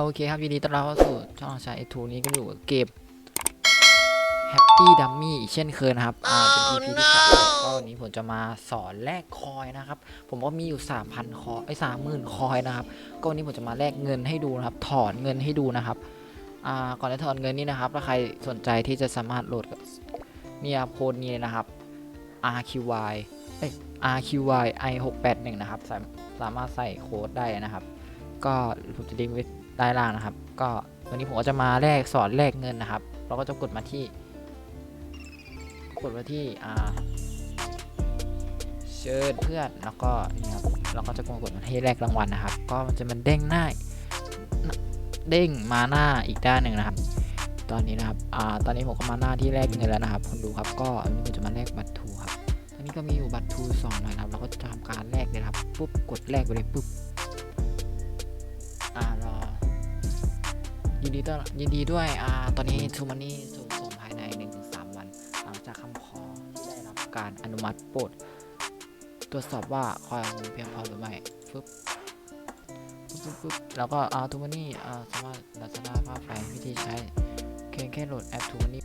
โอเคครับยินดีต้อนรับเข้าสู่ช่องชายเอทูนี้ก็อยู่กับเกม Happy Dummy อีกเช่นเคยนะครับ อ่าเป็น EP ที่สองก็วันนี้ผมจะมาสอนแลกคอยนะครับ ผมก็มีอยู่ 3,000 คอยไอ้สามหมื่นคอยนะครับ ก็วันนี้ผมจะมาแลกเงินให้ดูนะครับ ถอนเงินให้ดูนะครับ อ่า ก่อนจะถอนเงินนี่นะครับ ถ้าใครสนใจที่จะสามารถโหลดกับเนี่ยโค้ดนี้เลยนะครับ RQY เอ้ย RQY i 6 8 1นะครับสามสามารถใส่โค้ดได้นะครับ ก็ผมจะดิ้งไว้ ใต้ล่างนะครับ ก็วันนี้ผมก็จะมาแลกสอนแลกเงินนะครับ เราก็จะกดมาที่ กดมาที่อ่าเชิญเพื่อนแล้วก็นี่ครับเราก็จะกดมาที่แลกรางวัลนะครับ ก็มันจะมันเด้งหน้าเด้งมาหน้าอีกด้านหนึ่งนะครับ ตอนนี้นะครับอ่าตอนนี้ผมก็มาหน้าที่แลกเงินแล้วนะครับคนดูครับก็อันนี้ผมจะมาแลกบัตรทูครับอันนี้ก็มีอยู่บัตรทูสองนะครับเราก็จะทำการแลกเลยนะครับปุ๊บกดแลกไปเลยปุ๊บ ยินดีต้อนยินดีด้วยอ่าตอนนี้ทูมันนี่ถูกส่งภายใน1-3วัน หลังจากคำขอที่ได้รับการอนุมัติโปรดตรวจสอบว่าความเพียงพอหรือไม่ปึ๊บปึ๊บปึ๊บแล้วก็อ่าทูมันนี่อ่าสามารถลักษณะภาพไปวิธีใช้เพียงแค่โหลดแอปทูมันนี่